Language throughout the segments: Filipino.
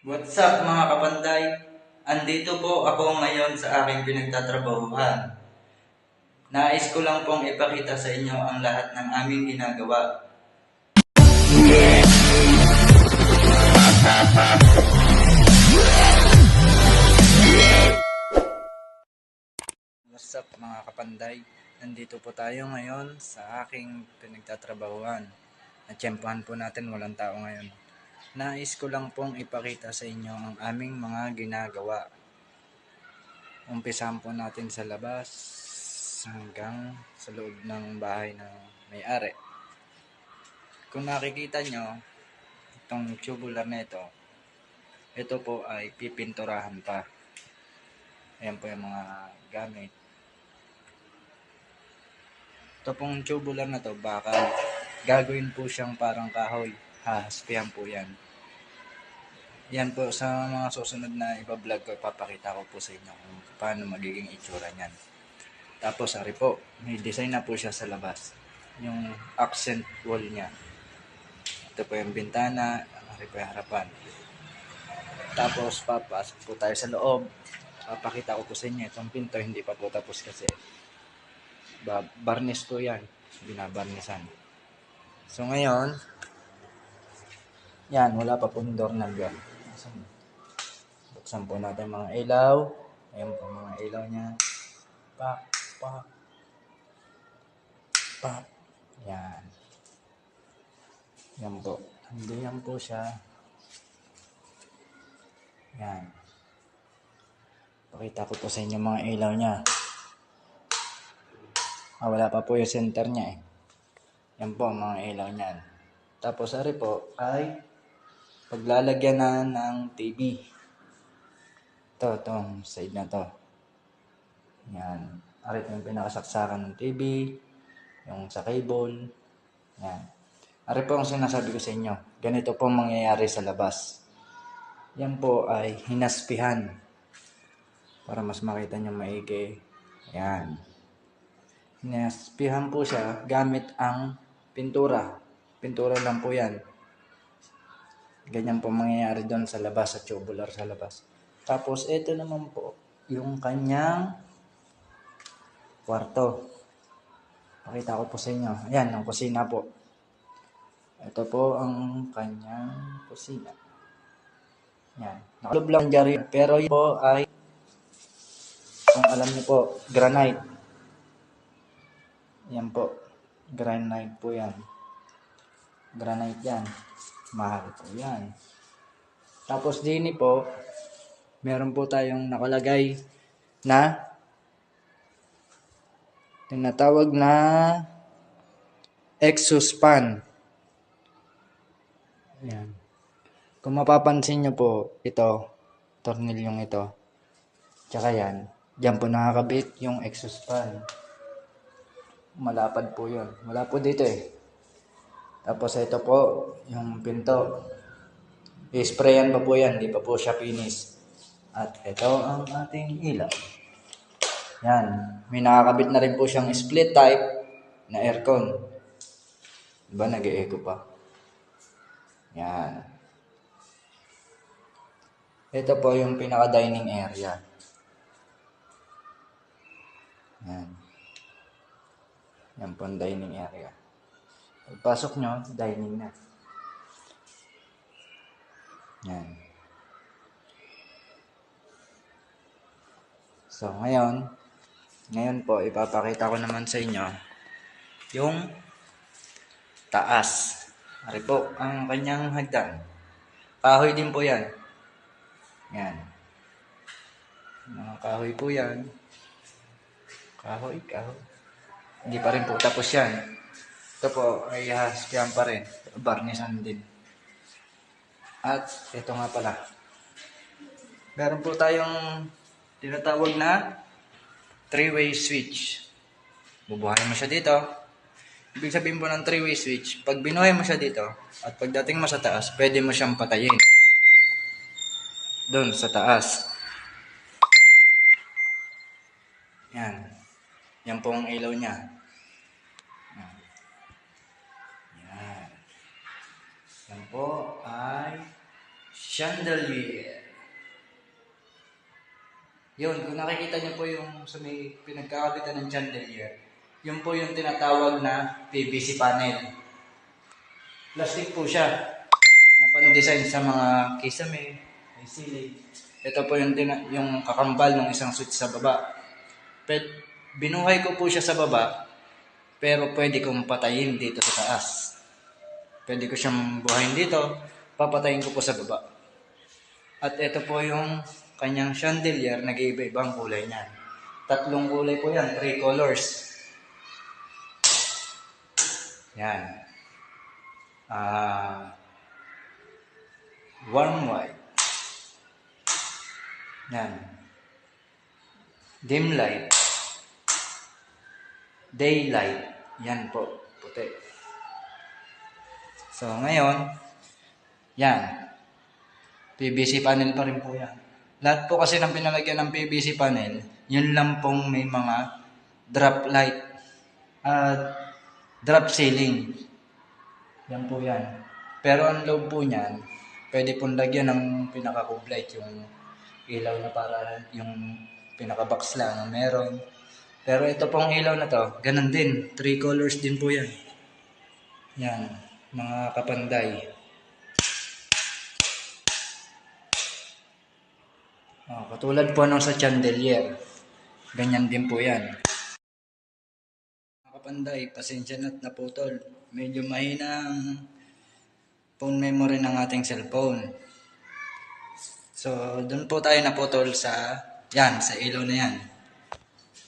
What's up mga kapanday? Andito po ako ngayon sa aking pinagtatrabahuhan. Nais ko lang pong ipakita sa inyo ang lahat ng aming ginagawa. What's up mga kapanday? Nandito po tayo ngayon sa aking pinagtatrabahuhan. Natsyempohan po natin walang tao ngayon. Nais ko lang pong ipakita sa inyo ang aming mga ginagawa. Umpisahan po natin sa labas hanggang sa loob ng bahay ng may-ari. Kung nakikita nyo, itong tubular na ito, ito po ay pipinturahan pa. Ayan po yung mga gamit. Ito pong tubular na to, baka gagawin po siyang parang kahoy. Hahaspihan po yan. Yan po sa mga susunod na iba-vlog ko, ipapakita ko po sa inyo kung paano magiging itsura niyan. Tapos, ari po, may design na po siya sa labas. Yung accent wall niya. Ito po yung bintana, ari po yung harapan. Tapos, papasok po tayo sa loob. Papakita ko po sa inyo itong pinto, hindi pa po tapos kasi. Ba barnis po yan. Binabarnisan. So, ngayon, yan, wala pa pong doorknob yan. Buksan- po natin mga ilaw. Ayan po mga ilaw niya. Pak, pak, pak. Yan. Yan po. Hindi yan po siya. Yan. Pakita ko po sa inyo mga ilaw niya. Ah, wala pa po yung center niya eh. Yan po mga ilaw niyan. Tapos ari po ay paglalagyan na ng TV. Ito, itong side na to. Yan. Ari ito yung pinakasaksakan ng TV. Yung sa cable. Yan. Ari po ang sinasabi ko sa inyo. Ganito po ang mangyayari sa labas. Yan po ay hinaspihan. Para mas makita nyo maigi. Yan. Hinaspihan po siya gamit ang pintura. Pintura lang po yan. Ganyan po mangyayari doon sa labas, sa tubular sa labas. Tapos, ito naman po, yung kanyang kwarto. Pakita ko po sa inyo. Ayan, ang kusina po. Ito po ang kanyang kusina. Yan. Nakalob lang dyan rin. Pero yun po ay, kung alam niyo po, granite. Yan po. Granite po yan. Granite yan. Mahal po yan. Tapos din po, meron po tayong nakalagay na tinatawag na exhaust fan. Yan. Kung mapapansin nyo po, ito, tornilyong ito. Tsaka yan, dyan po nakakabit yung exhaust fan. Malapad po yun. Wala po dito eh. Tapos ito po, yung pinto. I-sprayan pa po yan, di pa po siya finish. At ito ang ating ilaw. Yan. May nakakabit na rin po siyang split type na aircon. Diba nag-echo pa? Yan. Ito po yung pinaka-dining area. Yan. Yan po ang dining area. Pagpasok nyo, dining na. Yan. So, ngayon, ngayon po, ipapakita ko naman sa inyo yung taas. Ari po, ang kanyang hagdan. Kahoy din po yan. Yan. Mga kahoy po yan. Kahoy, kahoy. Hindi pa rin po tapos yan. Ito po ay hahaspihan pa rin. Barnisan din. At ito nga pala. Meron po tayong tinatawag na three-way switch. Bubuhayin mo siya dito. Ibig sabihin po ng three-way switch, pag binuhay mo siya dito, at pagdating mo sa taas, pwede mo siyang patayin. Doon sa taas. Yan. Yan po ang ilaw niya. Yan. Po ay Chandelier. Yun, kung nakikita niyo po yung sa may pinagkakabitan ng chandelier, yun po yung tinatawag na PVC panel. Plastic po siya. Napan-design sa mga kisame, may sili. Ito po yung, yung kakambal ng isang switch sa baba. Pwede, binuhay ko po siya sa baba, pero pwede kong patayin dito sa taas. Pwede ko siyang buhayin dito, papatayin ko po sa baba. At ito po yung kanyang chandelier, nag-iiba-ibang kulay niya. Tatlong kulay po yan, three colors. Yan. Ah, warm white. Yan. Dim light. Daylight. Yan po, puti. So, ngayon, yan. PVC panel pa rin po yan. Lahat po kasi ng pinalagyan ng PVC panel, yun lang pong may mga drop light at drop ceiling. Yan po yan. Pero ang loob po niyan, pwede pong lagyan ng pinaka-cube light, yung ilaw na para yung pinaka-box lang na meron. Pero ito pong ilaw na to, ganun din. Three colors din po yan. Yan, mga kapanday. Oh, katulad po nung sa chandelier. Ganyan din po yan. Mga kapanday, pasensya na't naputol. Medyo mahina ang phone memory ng ating cellphone. So, doon po tayo naputol sa, yan, sa ilaw na yan.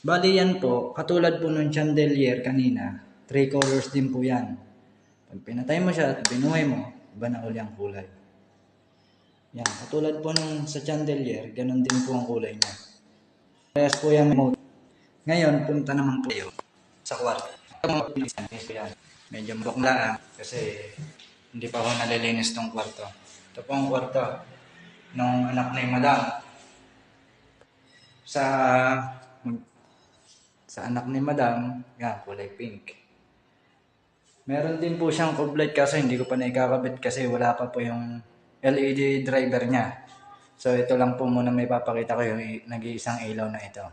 Bali yan po, katulad po nung chandelier kanina, three colors din po yan. Pag pinatay mo siya at binuhay mo, iba na uli ang kulay. Yan, katulad po nung sa chandelier, ganun din po ang kulay niya. Parehas po yung remote. Ngayon, punta naman po kayo sa kwarto. Medyo bukla kasi hindi pa ako nalilinis tong kwarto. Ito po ang kwarto nung anak ni Madam. Sa sa anak ni Madam, yan, kulay pink. Meron din po siyang kublet kasi hindi ko pa naikakabit kasi wala pa po yung LED driver niya. So ito lang po muna may papakita ko yung nag-iisang ilaw na ito.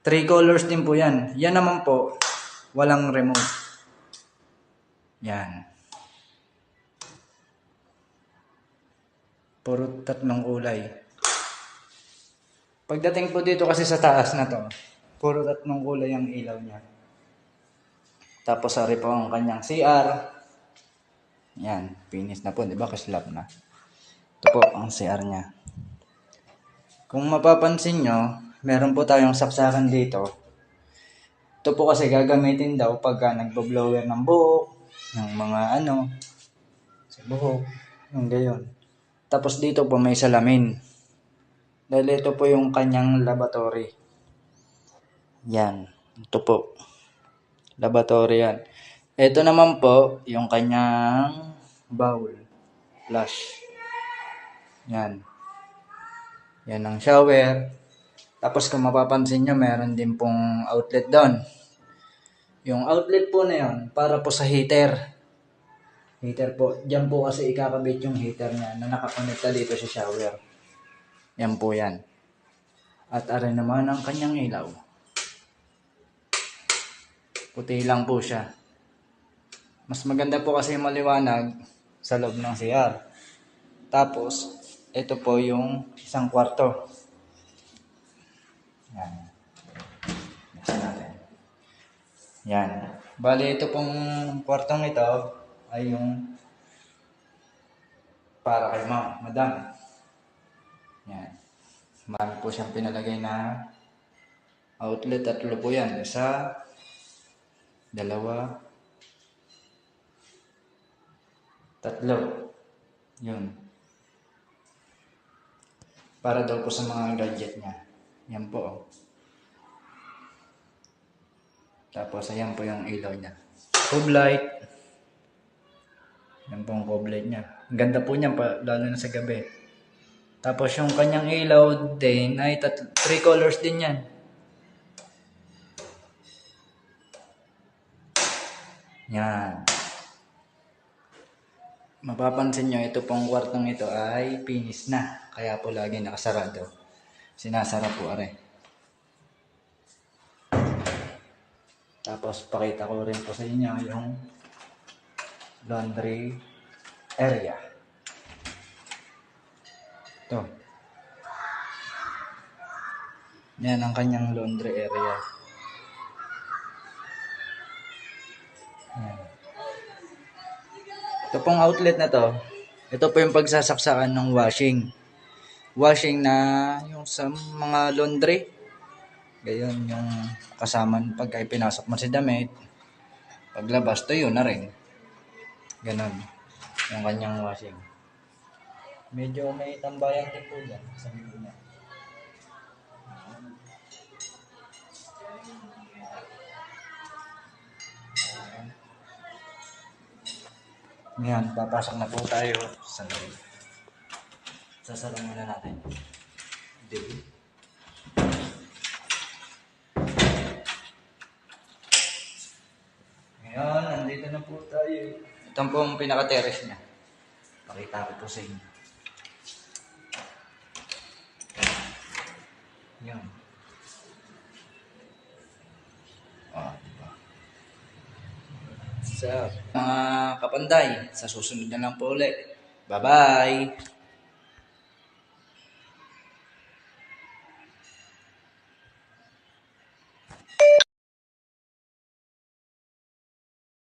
Three colors din po yan. Yan naman po, walang remote. Yan. Puro tatlong kulay. Pagdating po dito kasi sa taas na to, puro tatlong kulay ang ilaw niya. Tapos sorry po ang kanyang CR. Yan, finish na po, di ba? Kaslap na. Ito po ang CR niya. Kung mapapansin nyo, meron po tayong saksakan dito. Ito po kasi gagamitin daw pagka nagbo-blower ng buhok, ng mga ano, sa buhok, yung gayon. Tapos dito po may salamin. Dahil ito po yung kanyang laboratory. Yan. Ito po. Laboratory yan. Ito naman po, yung kanyang bowl. Flush. Yan. Yan ang shower. Tapos kung mapapansin nyo, meron din pong outlet doon. Yung outlet po na yun, para po sa heater. Heater po. Diyan po kasi ikakabit yung heater niya na nakakonekta dito sa shower. Yan po yan. At aray naman ang kanyang ilaw. Puti lang po siya. Mas maganda po kasi maliwanag sa loob ng CR. Tapos, ito po yung isang kwarto. Yan. Buksan natin. Yan. Bali, ito pong kwartong ito ay yung para kay ma madam. Yan. Marami po siyang pinalagay na outlet. Tatlo po yan. Isa, dalawa, tatlo. Yun. Para daw po sa mga gadget niya. Yan po. oh. Tapos, ayan po yung ilaw niya. Cube light. Yan po ang cube light niya. Ang ganda po niya, pa, lalo na sa gabi. Tapos, yung kanyang ilaw din ay tat- three colors din yan. Yan. Mapapansin nyo, ito pong kwartong ito ay pinis na. Kaya po lagi nakasarado. Sinasara po are. Tapos pakita ko rin po sa inyo yung laundry area. Ito. Yan ang kanyang laundry area. Yan. Ito pong outlet na to, ito po yung pagsasaksakan ng washing. Washing na yung sa mga laundry. Gayon yung kasama pagka pinasok mo si damit. Paglabas, to yun na rin. Ganon. Yung kanyang washing. Medyo may tambayan din po yan sa likod Ngayon, papasok na po tayo sa loob. Sasara muna natin. Di. Ngayon, nandito na po tayo. Ito po ang pinaka-terrace niya. Pakita ko po sa inyo. Yan. Ah, diba? Sa mga kapanday, sa susunod na lang po ulit. Bye-bye!